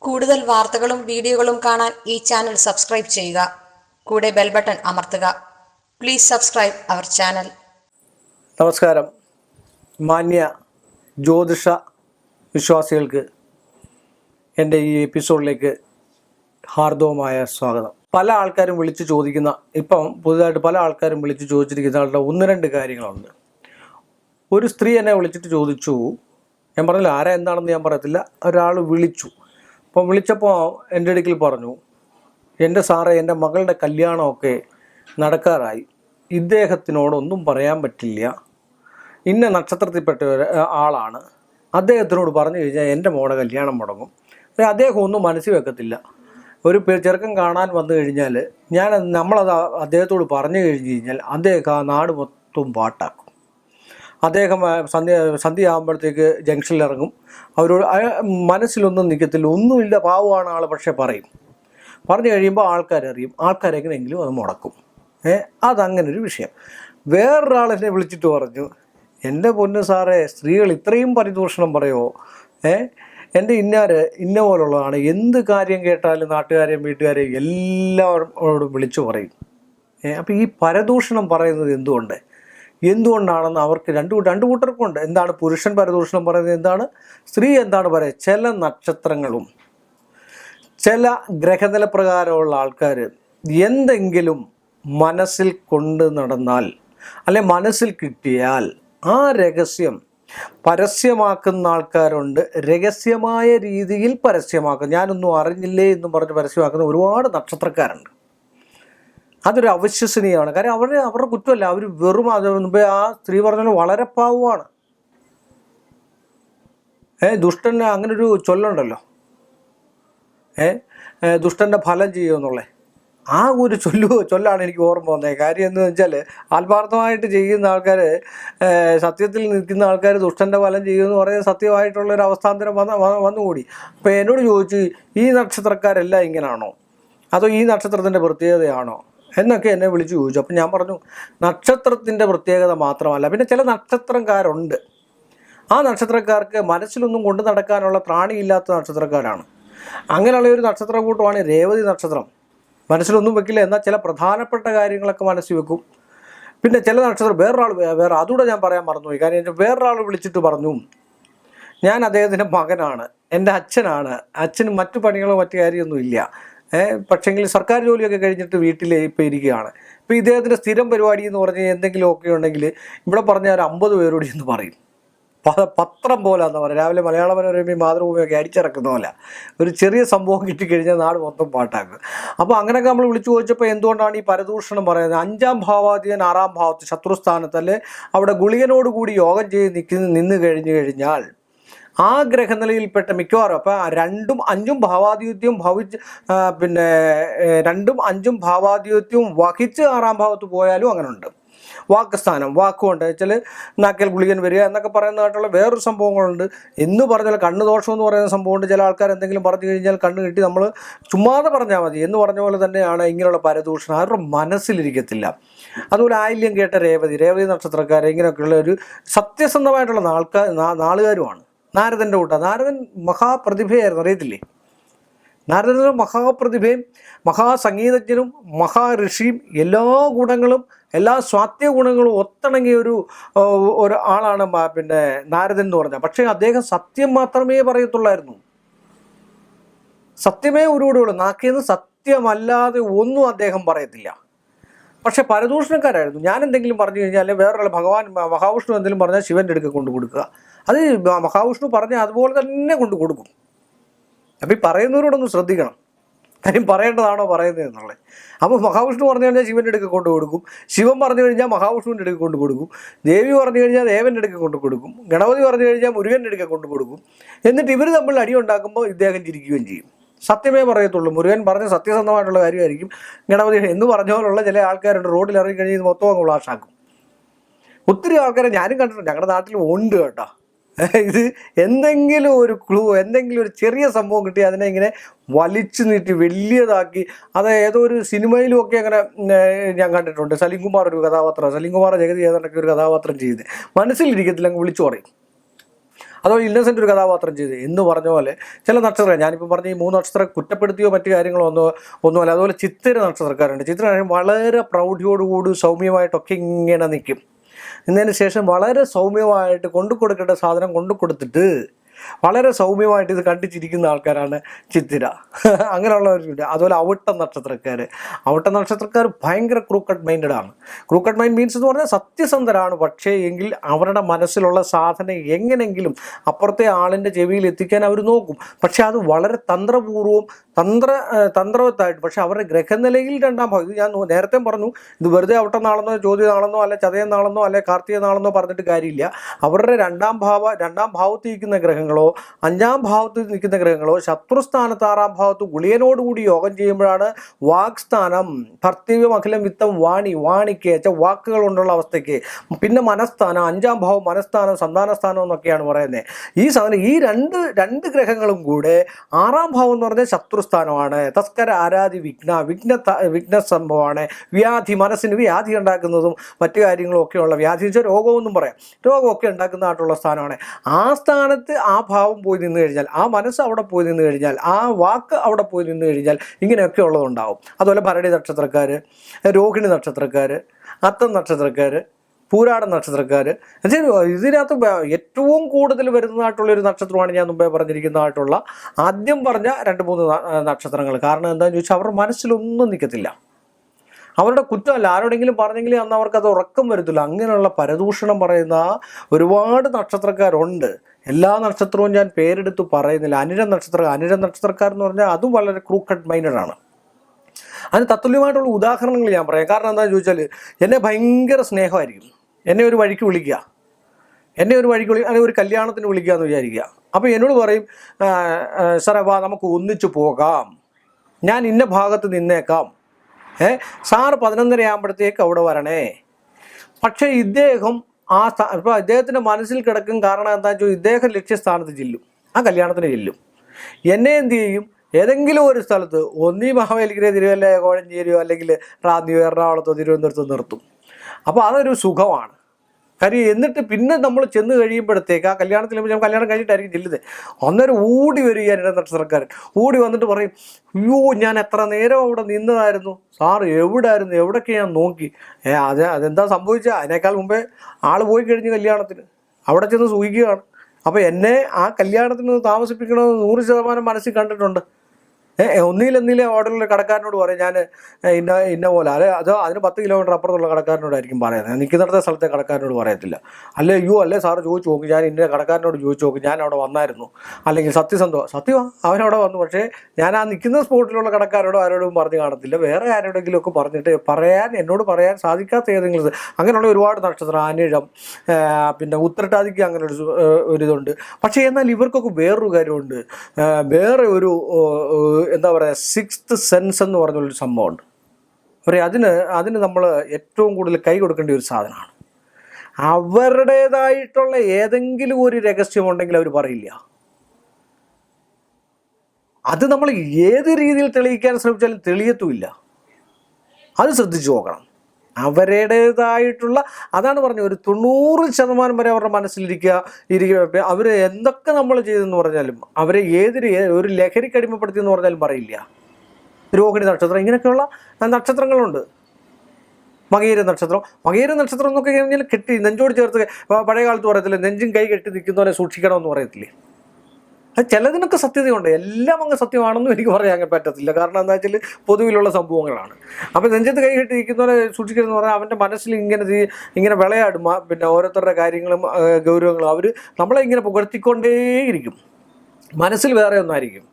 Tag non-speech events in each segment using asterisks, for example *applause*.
കൂടുതൽ വാർത്തകളും വീഡിയോകളും കാണാൻ ഈ ചാനൽ സബ്സ്ക്രൈബ് ചെയ്യുക. കൂടെ ബെൽ ബട്ടൺ അമർത്തുക. Please subscribe our channel. നമസ്കാരം. മാന്യ ജ്യോതിഷ വിശ്വാസികൾക്ക് എന്റെ ഈ എപ്പിസോഡിലേക്ക് ഹാർദവമായ സ്വാഗതം. പല ആൾക്കാരും വിളിച്ച് ചോദിക്കുന്ന ഇപ്പം പുതുതായിട്ട് പല ആൾക്കാരും വിളിച്ച് ചോദിച്ചിരിക്കുന്ന ഒന്ന് രണ്ട് കാര്യങ്ങളുണ്ട്. ഒരു സ്ത്രീ എന്നെ വിളിച്ചിട്ട് ചോദിച്ചു. ഞാൻ പറഞ്ഞില്ല ആരാ? എന്താണെന്ന് ഞാൻ പറയത്തില്ല. ഒരാൾ വിളിച്ചു. അപ്പം വിളിച്ചപ്പോൾ എന്റെ അടുക്കൽ പറഞ്ഞു എന്റെ സാറേ എന്റെ മകളുടെ കല്യാണമൊക്കെ നടക്കാറായി. ഇദ്ദേഹത്തിനോടൊന്നും പറയാൻ പറ്റില്ല. ഇന്ന നക്ഷത്രത്തിൽപ്പെട്ട ആളാണ്. അദ്ദേഹത്തിനോട് പറഞ്ഞു കഴിഞ്ഞാൽ എന്റെ മോളെ കല്യാണം മുടങ്ങും. പക്ഷേ അദ്ദേഹം ഒന്നും മനസ്സിൽ വെക്കത്തില്ല. ഒരു ചെറുക്കൻ കാണാൻ വന്നു കഴിഞ്ഞാൽ ഞാൻ നമ്മളത് അദ്ദേഹത്തോട് പറഞ്ഞു കഴിഞ്ഞ് കഴിഞ്ഞാൽ അദ്ദേഹം ആ നാട് മൊത്തം പാട്ടാക്കും. അദ്ദേഹം സന്ധ്യ സന്ധ്യ ആകുമ്പോഴത്തേക്ക് ജംഗ്ഷനിൽ ഇറങ്ങും. അവരോട് മനസ്സിലൊന്നും നിൽക്കത്തില്ല ഒന്നുമില്ല പാവമാണ് ആൾ പക്ഷേ പറയും. പറഞ്ഞു കഴിയുമ്പോൾ ആൾക്കാരറിയും ആൾക്കാരെങ്ങനെയെങ്കിലും അത് മുടക്കും. ഏ അതങ്ങനെ ഒരു വിഷയം വേറൊരാളെന്നെ വിളിച്ചിട്ട് പറഞ്ഞു എന്റെ പൊന്ന് സാറേ സ്ത്രീകൾ ഇത്രയും പരിദൂഷണം പറയുമോ ഏ എന്റെ ഇന്നാര് ഇന്ന പോലുള്ളതാണ്. എന്ത് കാര്യം കേട്ടാലും നാട്ടുകാരെയും വീട്ടുകാരെയും എല്ലാവരോടും വിളിച്ചു പറയും. അപ്പോൾ ഈ പരദൂഷണം പറയുന്നത് എന്തുകൊണ്ട്? എന്തുകൊണ്ടാണെന്ന് അവർക്ക് രണ്ട് രണ്ട് കൂട്ടർക്കുണ്ട്. എന്താണ് പുരുഷൻ പരദൂഷണം പറയുന്നത്? എന്താണ്? സ്ത്രീ എന്താണ് പറയുക? ചില നക്ഷത്രങ്ങളും ചില ഗ്രഹനില പ്രകാരമുള്ള ആൾക്കാർ എന്തെങ്കിലും മനസ്സിൽ കൊണ്ട് നടന്നാൽ അല്ലെ മനസ്സിൽ കിട്ടിയാൽ ആ രഹസ്യം പരസ്യമാക്കുന്ന ആൾക്കാരുണ്ട്. രഹസ്യമായ രീതിയിൽ പരസ്യമാക്കും. ഞാനൊന്നും അറിഞ്ഞില്ലേ എന്നും പറഞ്ഞ് പരസ്യമാക്കുന്ന ഒരുപാട് നക്ഷത്രക്കാരുണ്ട്. അതൊരു അവിശ്വസനീയമാണ്. കാര്യം അവർ അവരുടെ കുറ്റമല്ല. അവർ വെറും അത് മുമ്പേ ആ സ്ത്രീ പറഞ്ഞാൽ വളരെ പാവമാണ്. ഏ ദുഷ്ടന് അങ്ങനെ ഒരു ചൊല്ലുണ്ടല്ലോ. ഏ ദുഷ്ടന്റെ ഫലം ചെയ്യുമെന്നുള്ളേ ആ ഒരു ചൊല്ലു ചൊല്ലാണ് എനിക്ക് ഓർമ്മ വന്നത്. കാര്യം എന്ന് വെച്ചാൽ ആത്മാർത്ഥമായിട്ട് ചെയ്യുന്ന ആൾക്കാർ സത്യത്തിൽ നിൽക്കുന്ന ആൾക്കാർ ദുഷ്ടന്റെ ഫലം ചെയ്യുമെന്ന് പറയുന്നത് സത്യമായിട്ടുള്ളൊരു അവസ്ഥാന്തരം വന്ന വന്നുകൂടി. അപ്പോൾ എന്നോട് ചോദിച്ചു ഈ നക്ഷത്രക്കാരെല്ലാം ഇങ്ങനെയാണോ അതോ ഈ നക്ഷത്രത്തിന്റെ പ്രത്യേകതയാണോ? എന്നൊക്കെ എന്നെ വിളിച്ചു ചോദിച്ചു. അപ്പം ഞാൻ പറഞ്ഞു നക്ഷത്രത്തിന്റെ പ്രത്യേകത മാത്രമല്ല പിന്നെ ചില നക്ഷത്രക്കാരുണ്ട്. ആ നക്ഷത്രക്കാർക്ക് മനസ്സിലൊന്നും കൊണ്ടു നടക്കാനുള്ള ത്രാണിയില്ലാത്ത നക്ഷത്രക്കാരാണ്. അങ്ങനെയുള്ള ഒരു നക്ഷത്രക്കൂട്ടമാണ് രേവതി നക്ഷത്രം. മനസ്സിലൊന്നും വെക്കില്ല എന്നാൽ ചില പ്രധാനപ്പെട്ട കാര്യങ്ങളൊക്കെ മനസ്സിൽ വെക്കും. പിന്നെ ചില നക്ഷത്രം വേറൊരാൾ വേറെ അതുകൂടെ ഞാൻ പറയാൻ മറന്നുപോയി. കാര്യം വേറൊരാൾ വിളിച്ചിട്ട് പറഞ്ഞു ഞാൻ അദ്ദേഹത്തിന്റെ മകനാണ് എന്റെ അച്ഛനാണ് അച്ഛന് മറ്റു പണികളോ മറ്റു കാര്യമൊന്നും ഇല്ല. പക്ഷേങ്കിൽ സർക്കാർ ജോലിയൊക്കെ കഴിഞ്ഞിട്ട് വീട്ടിൽ ഇപ്പോൾ ഇരിക്കുകയാണ്. ഇപ്പോൾ ഇദ്ദേഹത്തിന്റെ സ്ഥിരം പരിപാടി എന്ന് പറഞ്ഞാൽ എന്തെങ്കിലുമൊക്കെ ഉണ്ടെങ്കിൽ ഇവിടെ പറഞ്ഞാൽ ഒരു അമ്പത് പേരോട് എന്ന് പറയും. പത്രം പോലെ എന്താ പറയുക. രാവിലെ മലയാള മനോരമയും മാതൃഭൂമിയൊക്കെ അടിച്ചിറക്കുന്ന പോലെ. ഒരു ചെറിയ സംഭവം കിട്ടിക്കഴിഞ്ഞാൽ നാട് മൊത്തം പാട്ടാക്കും. അപ്പോൾ അങ്ങനെയൊക്കെ നമ്മൾ വിളിച്ചു ചോദിച്ചപ്പോൾ എന്തുകൊണ്ടാണ് ഈ പരദൂഷണം പറയുന്നത്? അഞ്ചാം ഭാവാധിപൻ ആറാം ഭാവത്ത് ശത്രുസ്ഥാനത്ത് അല്ലെ അവിടെ ഗുളികനോട് കൂടി യോഗം ചെയ്ത് നിൽക്കുന്ന നിന്ന് കഴിഞ്ഞു കഴിഞ്ഞാൽ ആ ഗ്രഹനിലയിൽപ്പെട്ട മിക്കവാറും അപ്പം രണ്ടും അഞ്ചും ഭാവാധിപത്യവും ഭവിച്ച് പിന്നെ രണ്ടും അഞ്ചും ഭാവാധിപത്യവും വഹിച്ച് ആറാം ഭാവത്ത് പോയാലും അങ്ങനെ ഉണ്ട് വാക്കുസ്ഥാനം വാക്കുകൊണ്ട് വെച്ചാൽ നാക്കൽ ഗുളികൻ വരിക എന്നൊക്കെ പറയുന്നതായിട്ടുള്ള വേറൊരു സംഭവങ്ങളുണ്ട്. എന്ന് പറഞ്ഞാൽ കണ്ണ് ദോഷം എന്ന് പറയുന്ന സംഭവമുണ്ട്. ചില ആൾക്കാർ എന്തെങ്കിലും പറഞ്ഞു കഴിഞ്ഞാൽ കണ്ണ് കിട്ടി നമ്മൾ ചുമ്മാതെ പറഞ്ഞാൽ മതി. എന്ന് പറഞ്ഞ പോലെ തന്നെയാണ് ഇങ്ങനെയുള്ള പരദൂഷണം. അവരുടെ മനസ്സിലിരിക്കത്തില്ല. അതുപോലെ ആയില്യം കേട്ട രേവതി രേവതി നക്ഷത്രക്കാർ ഇങ്ങനെയൊക്കെയുള്ള ഒരു സത്യസന്ധമായിട്ടുള്ള നാൾക്കാർ നാളുകാരുമാണ്. നാരദന്റെ കൂട്ട. നാരദൻ മഹാപ്രതിഭയായിരുന്നു അറിയത്തില്ലേ? നാരദന്റെ മഹാപ്രതിഭയും മഹാസംഗീതജ്ഞനും മഹാഋഷിയും എല്ലാ ഗുണങ്ങളും എല്ലാ സ്വാത്യ ഗുണങ്ങളും ഒത്തിണങ്ങിയ ഒരു ഒരു ആളാണ് പിന്നെ നാരദൻ എന്ന് പറഞ്ഞാൽ. പക്ഷേ അദ്ദേഹം സത്യം മാത്രമേ പറയത്തുള്ളായിരുന്നു. സത്യമേ ഉരുവിടുള്ളൂ നാക്കിയെന്ന് സത്യമല്ലാതെ ഒന്നും അദ്ദേഹം പറയത്തില്ല. പക്ഷെ പരദൂഷണക്കാരായിരുന്നു. ഞാൻ എന്തെങ്കിലും പറഞ്ഞു കഴിഞ്ഞാൽ വേറൊരാൾ ഭഗവാൻ മഹാവിഷ്ണു എന്തെങ്കിലും പറഞ്ഞാൽ ശിവന്റെ അടുക്കൽ കൊണ്ടു കൊടുക്കുക. അത് മഹാവിഷ്ണു പറഞ്ഞ അതുപോലെ തന്നെ കൊണ്ട് കൊടുക്കും. അപ്പം ഈ പറയുന്നവരോടൊന്ന് ശ്രദ്ധിക്കണം. കാര്യം പറയേണ്ടതാണോ പറയുന്നത് എന്നുള്ളത്. അപ്പോൾ മഹാവിഷ്ണു പറഞ്ഞു കഴിഞ്ഞാൽ ശിവന്റെ അടുക്ക് കൊണ്ടു കൊടുക്കും. ശിവൻ പറഞ്ഞു കഴിഞ്ഞാൽ മഹാവിഷ്ണുവിന്റെ അടുക്ക് കൊണ്ടു കൊടുക്കും. ദേവി പറഞ്ഞു കഴിഞ്ഞാൽ ദേവന്റെ അടുക്ക് കൊണ്ടു കൊടുക്കും. ഗണപതി പറഞ്ഞു കഴിഞ്ഞാൽ മുരുകന്റെ അടുക്ക് കൊണ്ടു കൊടുക്കും. എന്നിട്ട് ഇവർ തമ്മിൽ അടി ഉണ്ടാക്കുമ്പോൾ ഇദ്ദേഹം ചിരിക്കുകയും ചെയ്യും. സത്യമേ പറയത്തുള്ളൂ. മുരുകൻ പറഞ്ഞ സത്യസന്ധമായിട്ടുള്ള കാര്യമായിരിക്കും. ഗണപതി എന്ന് പറഞ്ഞ പോലുള്ള ചില ആൾക്കാരുണ്ട്. റോഡിൽ ഇറങ്ങി കഴിഞ്ഞ് മൊത്തം അങ്ങ് ഉള്ളാഷാക്കും ഒത്തിരി ആൾക്കാരെ ഞാനും കണ്ടിട്ടുണ്ട്. ഞങ്ങളുടെ നാട്ടിൽ ഉണ്ട് കേട്ടോ. ഇത് എന്തെങ്കിലും ഒരു ക്ലൂ എന്തെങ്കിലും ഒരു ചെറിയ സംഭവം കിട്ടി അതിനെ ഇങ്ങനെ വലിച്ചു നീട്ടി വലിയതാക്കി. അത് ഏതോ ഒരു സിനിമയിലും ഒക്കെ അങ്ങനെ ഞാൻ കണ്ടിട്ടുണ്ട്. സലീം കുമാർ ഒരു കഥാപാത്രം സലീം കുമാർ ജഗതി ഏതാണ്ടൊക്കെ ഒരു കഥാപാത്രം ചെയ്ത്. മനസ്സിലിരിക്കത്തില്ല അങ്ങ് വിളിച്ചു പറയും. അതോ ഇന്നസെന്റ് ഒരു കഥാപാത്രം ചെയ്ത്. എന്ന് പറഞ്ഞ പോലെ ചില നക്ഷത്രം ഞാനിപ്പോൾ പറഞ്ഞ ഈ മൂന്ന് നക്ഷത്രം കുറ്റപ്പെടുത്തിയോ മറ്റു കാര്യങ്ങളോ ഒന്നോ ഒന്നുമല്ല. അതുപോലെ ചിത്തിര നക്ഷത്രക്കാരുണ്ട്. ചിത്ര വളരെ പ്രൗഢിയോടുകൂടി സൗമ്യമായിട്ടൊക്കെ ഇങ്ങനെ നിൽക്കും. എന്നതിന് ശേഷം വളരെ സൗമ്യമായിട്ട് കൊണ്ടു കൊടുക്കേണ്ട സാധനം കൊണ്ടു കൊടുത്തിട്ട് വളരെ സൗമ്യമായിട്ട് ഇത് കണ്ടിച്ചിരിക്കുന്ന ആൾക്കാരാണ് ചിത്തിര. *laughs* അങ്ങനെയുള്ളവരുണ്ട്. അതുപോലെ അവിട്ട നക്ഷത്രക്കാർ അവിട്ട നക്ഷത്രക്കാർ ഭയങ്കര ക്രൂക്കട്ട് മൈൻഡഡ് ആണ്. ക്രൂക്കട്ട് മൈൻഡ് മീൻസ് എന്ന് പറഞ്ഞാൽ സത്യസന്ധരാണ്. പക്ഷേ എങ്കിൽ അവരുടെ മനസ്സിലുള്ള സാധനം എങ്ങനെങ്കിലും അപ്പുറത്തെ ആളിന്റെ ചെവിയിൽ എത്തിക്കാൻ അവർ നോക്കും. പക്ഷേ അത് വളരെ തന്ത്രപൂർവം തന്ത്ര തന്ത്രവത്തായിട്ട്. പക്ഷേ അവരുടെ ഗ്രഹനിലയിൽ രണ്ടാം ഭാഗം. ഞാൻ നേരത്തെ പറഞ്ഞു. ഇത് വെറുതെ അവിട്ട നാളെന്നോ ജ്യോതി നാളെന്നോ അല്ലെ ചതയ നാളെന്നോ അല്ലെ കാർത്തിക നാളെന്നോ പറഞ്ഞിട്ട് കാര്യമില്ല. അവരുടെ രണ്ടാം ഭാവ രണ്ടാം ഭാവത്ത് നിൽക്കുന്ന ഗ്രഹങ്ങളോ അഞ്ചാം ഭാവത്ത് നിൽക്കുന്ന ഗ്രഹങ്ങളോ ശത്രുസ്ഥാനത്ത് ആറാം ഭാവത്ത് ഗുളിയനോടുകൂടി യോഗം ചെയ്യുമ്പോഴാണ് വാക്സ്ഥാനം ഭർത്തിവ്യം അഖിലം വിത്തം വാണി വാണിക്ക് വെച്ചാൽ വാക്കുകൾ കൊണ്ടുള്ള അവസ്ഥയ്ക്ക്. പിന്നെ മനസ്ഥാനം അഞ്ചാം ഭാവം മനസ്ഥാനം സന്താനസ്ഥാനം എന്നൊക്കെയാണ് പറയുന്നത്. ഈ സാധനം ഈ രണ്ട് രണ്ട് ഗ്രഹങ്ങളും കൂടെ ആറാം ഭാവം എന്ന് പറഞ്ഞാൽ ശത്രുസ്ഥാനമാണ്. തസ്കര ആരാധി വിഘ്ന വിഘ്ന വിഘ്ന സംഭവമാണ്. വ്യാധി മനസ്സിന് വ്യാധി ഉണ്ടാക്കുന്നതും മറ്റു കാര്യങ്ങളും ഒക്കെയുള്ള വ്യാധി വെച്ചാൽ രോഗമെന്നും പറയാം. രോഗമൊക്കെ ഉണ്ടാക്കുന്നതായിട്ടുള്ള സ്ഥാനമാണ്. ആ സ്ഥാനത്ത് ആ ഭാവം പോയി നിന്ന് കഴിഞ്ഞാൽ ആ മനസ്സ് അവിടെ പോയി നിന്ന് കഴിഞ്ഞാൽ ആ വാക്ക് അവിടെ പോയി നിന്ന് കഴിഞ്ഞാൽ ഇങ്ങനെയൊക്കെ ഉള്ളതുണ്ടാവും. അതുപോലെ ഭരണി നക്ഷത്രക്കാർ രോഹിണി നക്ഷത്രക്കാർ അത്തം നക്ഷത്രക്കാർ പൂരാട നക്ഷത്രക്കാർ ഇതിനകത്ത് ഏറ്റവും കൂടുതൽ വരുന്നതായിട്ടുള്ളൊരു നക്ഷത്രമാണ് ഞാൻ മുമ്പേ പറഞ്ഞിരിക്കുന്നതായിട്ടുള്ള ആദ്യം പറഞ്ഞ രണ്ട് മൂന്ന് നക്ഷത്രങ്ങൾ. കാരണം എന്താണെന്ന് ചോദിച്ചാൽ അവരുടെ മനസ്സിലൊന്നും നിൽക്കത്തില്ല അവരുടെ കുറ്റമല്ല. ആരോടെങ്കിലും പറഞ്ഞെങ്കിൽ അന്ന് അവർക്കത് ഉറക്കം വരത്തില്ല അങ്ങനെയുള്ള പരദൂഷണം പറയുന്ന ഒരുപാട് നക്ഷത്രക്കാരുണ്ട്. എല്ലാ നക്ഷത്രവും ഞാൻ പേരെടുത്ത് പറയുന്നില്ല. അനിര നക്ഷത്ര അനിര നക്ഷത്രക്കാർ എന്ന് പറഞ്ഞാൽ അതും വളരെ ക്രൂക്കഡ് മൈൻഡഡ് ആണ്. അതിന് തത്തുല്യമായിട്ടുള്ള ഉദാഹരണങ്ങൾ ഞാൻ പറയാം. കാരണം എന്താണെന്ന് ചോദിച്ചാൽ എന്നെ ഭയങ്കര സ്നേഹമായിരിക്കും. എന്നെ ഒരു വഴിക്ക് വിളിക്കുക. എന്നെ ഒരു വഴിക്ക് വിളി അല്ലെങ്കിൽ ഒരു കല്യാണത്തിന് വിളിക്കുക എന്ന് വിചാരിക്കുക. അപ്പോൾ എന്നോട് പറയും "ആ, ആ, സാറേ വാ നമുക്ക് ഒന്നിച്ചു പോകാം. ഞാൻ ഇന്ന ഭാഗത്ത് നിന്നേക്കാം. ഏ? സാറ് പതിനൊന്നര ആകുമ്പോഴത്തേക്ക് അവിടെ വരണേ. പക്ഷേ ഇദ്ദേഹം ആ സ്ഥാ ഇപ്പോൾ അദ്ദേഹത്തിന്റെ മനസ്സിൽ കിടക്കും കാരണം എന്താ വെച്ചാൽ ഇദ്ദേഹം ലക്ഷ്യസ്ഥാനത്ത് ചെല്ലും. ആ കല്യാണത്തിന് ചെല്ലും. എന്നെ എന്ത് ചെയ്യും? ഏതെങ്കിലും ഒരു സ്ഥലത്ത് ഒന്നീ മഹാവേലിക്കരെ തിരുവല്ല കോഴഞ്ചേരിയോ അല്ലെങ്കിൽ റാന്നിയോ എറണാകുളത്തോ തിരുവനന്തപുരത്തോ നിർത്തും. അപ്പോൾ അതൊരു സുഖമാണ്. കാര്യം എന്നിട്ട് പിന്നെ നമ്മൾ ചെന്ന് കഴിയുമ്പോഴത്തേക്ക് ആ കല്യാണത്തിൽ കല്യാണം കഴിഞ്ഞിട്ടായിരിക്കും ചെല്ലുന്നത്. അന്നേരം ഓടി വരിക എന്റെ സർക്കാരൻ. ഓടി വന്നിട്ട് പറയും അയ്യോ ഞാൻ എത്ര നേരം അവിടെ നിന്നതായിരുന്നു? സാറ് എവിടായിരുന്നു? എവിടെയൊക്കെ ഞാൻ നോക്കി? ഏ അത് അതെന്താ സംഭവിച്ചാൽ അതിനേക്കാൾ മുമ്പേ ആൾ പോയി കഴിഞ്ഞ് കല്യാണത്തിന്. അവിടെ ചെന്ന് സൂഹിക്കുകയാണ് അപ്പോൾ എന്നെ ആ കല്യാണത്തിന് താമസിപ്പിക്കണമെന്ന് നൂറ് ശതമാനം മനസ്സിൽ കണ്ടിട്ടുണ്ട്. ഏഹ് ഒന്നിയിൽ ഒന്നിലെ ഓർഡറിൽ കടക്കാരനോട് പറയും ഞാൻ ഇന്ന ഇന്ന പോലെ. അല്ലെ അതോ അതിന് പത്ത് കിലോമീറ്റർ അപ്പുറത്തുള്ള കടക്കാരനോടായിരിക്കും പറയുന്നത് നിൽക്കുന്നിടത്തെ സ്ഥലത്തെ കടക്കാരനോട് പറയത്തില്ല. അല്ലേ യു അല്ലേ സാറ് ചോദിച്ചു നോക്കും ഞാൻ ഇന്ന കടക്കാരനോട് ചോദിച്ചു നോക്കും ഞാൻ അവിടെ വന്നായിരുന്നു. അല്ലെങ്കിൽ സത്യസന്ധോ സത്യമോ അവനവിടെ വന്നു. പക്ഷേ ഞാൻ ആ നിൽക്കുന്ന സ്പോട്ടിലുള്ള കടക്കാരോടോ ആരോടും പറഞ്ഞു കാണത്തില്ല. വേറെ ആരോടെങ്കിലും ഒക്കെ പറഞ്ഞിട്ട് പറയാൻ എന്നോട് പറയാൻ സാധിക്കാത്ത ഏതെങ്കിലും അങ്ങനെയുള്ള ഒരുപാട് നക്ഷത്രം അനിഴം ആ, പിന്നെ ഉത്തരട്ടാതിക്ക് അങ്ങനെ ഒരു ഒരിതുണ്ട്. പക്ഷേ എന്നാൽ ഇവർക്കൊക്കെ വേറൊരു കാര്യമുണ്ട്. വേറെ ഒരു എന്താ പറയുക സിക്സ്ത് സെൻസ് എന്ന് പറഞ്ഞൊരു സംഭവമുണ്ട്. പറയുക അതിന് അതിന് നമ്മൾ ഏറ്റവും കൂടുതൽ കൈ കൊടുക്കേണ്ട ഒരു സാധനമാണ്. അവരുടേതായിട്ടുള്ള ഏതെങ്കിലും ഒരു രഹസ്യമുണ്ടെങ്കിൽ അവർ പറയില്ല. അത് നമ്മൾ ഏത് രീതിയിൽ തെളിയിക്കാൻ ശ്രമിച്ചാലും തെളിയത്തുമില്ല. അത് ശ്രദ്ധിച്ചു നോക്കണം. അവരുടേതായിട്ടുള്ള അതാണ് പറഞ്ഞത് ഒരു തൊണ്ണൂറ് ശതമാനം വരെ അവരുടെ മനസ്സിലിരിക്കുക ഇരിക്കുക. അവർ എന്തൊക്കെ നമ്മൾ ചെയ്തെന്ന് പറഞ്ഞാലും അവരെ ഏത് ഒരു ലഹരിക്ക് അടിമപ്പെടുത്തി എന്ന് പറഞ്ഞാലും പറയില്ല. രോഹിണി നക്ഷത്രം ഇങ്ങനെയൊക്കെയുള്ള നക്ഷത്രങ്ങളുണ്ട്. മകീര നക്ഷത്രം മകീര നക്ഷത്രം എന്നൊക്കെ കഴിഞ്ഞാൽ കെട്ടി നെഞ്ചോട് ചേർത്ത് പഴയ കാലത്ത് പറയത്തില്ലേ നെഞ്ചും കൈ കെട്ടി നിൽക്കുന്നവരെ സൂക്ഷിക്കണമെന്ന് പറയത്തില്ലേ? ചിലതിനൊക്കെ സത്യതയുണ്ട്. എല്ലാം അങ്ങ് സത്യമാണെന്നും എനിക്ക് പറയാൻ പറ്റത്തില്ല. കാരണം എന്താ വെച്ചാൽ പൊതുവിലുള്ള സംഭവങ്ങളാണ്. അപ്പോൾ നെഞ്ചത്ത് കൈ കെട്ടി നിൽക്കുന്നവരെ സൂക്ഷിക്കണമെന്ന് പറഞ്ഞാൽ അവന്റെ മനസ്സിൽ ഇങ്ങനെ ഇങ്ങനെ വിളയാടും. പിന്നെ ഓരോരുത്തരുടെ കാര്യങ്ങളും ഗൗരവങ്ങളും അവർ നമ്മളെ ഇങ്ങനെ പുകഴ്ത്തിക്കൊണ്ടേയിരിക്കും. മനസ്സിൽ വേറെ ഒന്നായിരിക്കും.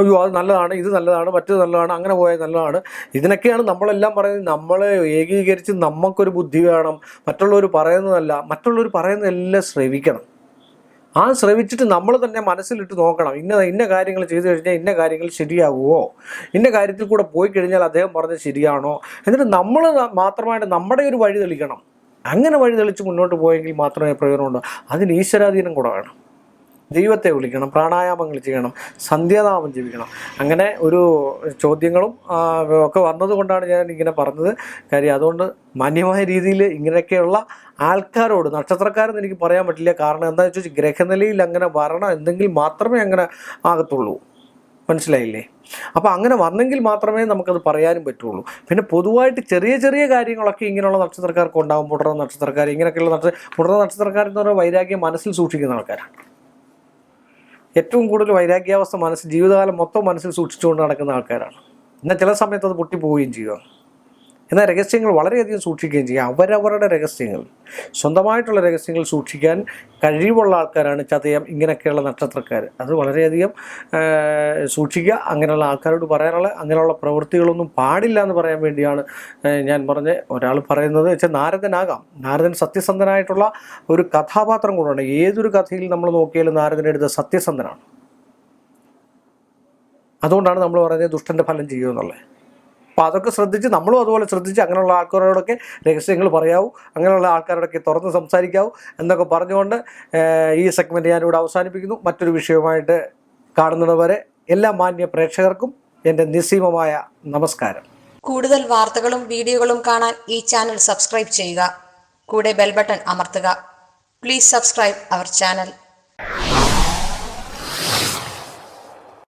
അയ്യോ അത് നല്ലതാണ് ഇത് നല്ലതാണ് മറ്റത് നല്ലതാണ് അങ്ങനെ പോയാൽ നല്ലതാണ്. ഇതിനൊക്കെയാണ് നമ്മളെല്ലാം പറയുന്നത്. നമ്മളെ ഏകീകരിച്ച് നമുക്കൊരു ബുദ്ധി വേണം. മറ്റുള്ളവർ പറയുന്നതല്ല. മറ്റുള്ളവർ പറയുന്നതെല്ലാം ശ്രവിക്കണം. ആ ശ്രവിച്ചിട്ട് നമ്മൾ തന്നെ മനസ്സിലിട്ട് നോക്കണം. ഇന്ന ഇന്ന കാര്യങ്ങൾ ചെയ്തു കഴിഞ്ഞാൽ ഇന്ന കാര്യങ്ങൾ ശരിയാകുമോ ഇന്ന കാര്യത്തിൽ കൂടെ പോയി കഴിഞ്ഞാൽ അദ്ദേഹം പറഞ്ഞത് ശരിയാണോ? എന്നിട്ട് നമ്മൾ മാത്രമായിട്ട് നമ്മുടെ ഒരു വഴി തെളിക്കണം. അങ്ങനെ വഴി തെളിച്ച് മുന്നോട്ട് പോയെങ്കിൽ മാത്രമേ പ്രയോജനമുണ്ടോ അതിന് ഈശ്വരാധീനം കൂടെ വേണം. ദൈവത്തെ വിളിക്കണം പ്രാണായാമങ്ങൾ ചെയ്യണം സന്ധ്യാനാമം ജീവിക്കണം അങ്ങനെ ഒരു ചോദ്യങ്ങളും ഒക്കെ വന്നതുകൊണ്ടാണ് ഞാൻ ഇങ്ങനെ പറഞ്ഞത്. കാര്യം അതുകൊണ്ട് മാന്യമായ രീതിയിൽ ഇങ്ങനെയൊക്കെയുള്ള ആൾക്കാരോട് നക്ഷത്രക്കാരെന്ന് എനിക്ക് പറയാൻ പറ്റില്ല. കാരണം എന്താണെന്ന് വെച്ചാൽ ഗ്രഹനിലയിൽ അങ്ങനെ വരണം എന്തെങ്കിൽ മാത്രമേ അങ്ങനെ ആകത്തുള്ളൂ. മനസ്സിലായില്ലേ? അപ്പോൾ അങ്ങനെ വന്നെങ്കിൽ മാത്രമേ നമുക്കത് പറയാനും പറ്റുള്ളൂ. പിന്നെ പൊതുവായിട്ട് ചെറിയ ചെറിയ കാര്യങ്ങളൊക്കെ ഇങ്ങനെയുള്ള നക്ഷത്രക്കാർക്ക് ഉണ്ടാകും പുടറ നക്ഷത്രക്കാർ ഇങ്ങനെയൊക്കെയുള്ള നക്ഷത്ര പുടറ നക്ഷത്രക്കാരെന്ന് പറഞ്ഞാൽ വൈരാഗ്യം മനസ്സിൽ സൂക്ഷിക്കുന്ന ആൾക്കാരാണ്. ഏറ്റവും കൂടുതൽ വൈരാഗ്യാവസ്ഥ മനസ്സിൽ ജീവിതകാലം മൊത്തം മനസ്സിൽ സൂക്ഷിച്ചുകൊണ്ട് നടക്കുന്ന ആൾക്കാരാണ്. എന്നാൽ ചില സമയത്ത് അത് പൊട്ടിപ്പോവുകയും ചെയ്യുക. എന്നാൽ രഹസ്യങ്ങൾ വളരെയധികം സൂക്ഷിക്കുകയും ചെയ്യുക അവരവരുടെ രഹസ്യങ്ങൾ. സ്വന്തമായിട്ടുള്ള രഹസ്യങ്ങൾ സൂക്ഷിക്കാൻ കഴിവുള്ള ആൾക്കാരാണ് ചതയം ഇങ്ങനെയൊക്കെയുള്ള നക്ഷത്രക്കാർ. അത് വളരെയധികം സൂക്ഷിക്കുക. അങ്ങനെയുള്ള ആൾക്കാരോട് പറയാനുള്ള അങ്ങനെയുള്ള പ്രവൃത്തികളൊന്നും പാടില്ല എന്ന് പറയാൻ വേണ്ടിയാണ് ഞാൻ പറഞ്ഞ ഒരാൾ പറയുന്നത്. വെച്ചാൽ നാരദനാകാം. നാരദൻ സത്യസന്ധനായിട്ടുള്ള ഒരു കഥാപാത്രം കൂടെയാണ്. ഏതൊരു കഥയിൽ നമ്മൾ നോക്കിയാലും നാരദനെടുത്ത് സത്യസന്ധനാണ്. അതുകൊണ്ടാണ് നമ്മൾ പറയുന്നത് ദുഷ്ടന്റെ ഫലം ചെയ്യുമെന്നുള്ളത്. അപ്പോൾ അതൊക്കെ ശ്രദ്ധിച്ച് നമ്മളും അതുപോലെ ശ്രദ്ധിച്ച് അങ്ങനെയുള്ള ആൾക്കാരോടൊക്കെ രഹസ്യങ്ങൾ പറയാവൂ അങ്ങനെയുള്ള ആൾക്കാരോടൊക്കെ തുറന്ന് സംസാരിക്കാവൂ എന്നൊക്കെ പറഞ്ഞുകൊണ്ട് ഈ സെഗ്മെന്റ് ഞാനിവിടെ അവസാനിപ്പിക്കുന്നു. മറ്റൊരു വിഷയവുമായിട്ട് കാണുന്നതുവരെ എല്ലാ മാന്യ പ്രേക്ഷകർക്കും എന്റെ നിസ്സീമമായ നമസ്കാരം. കൂടുതൽ വാർത്തകളും വീഡിയോകളും കാണാൻ ഈ ചാനൽ സബ്സ്ക്രൈബ് ചെയ്യുക. കൂടെ ബെൽബട്ടൺ അമർത്തുക. Please subscribe our channel.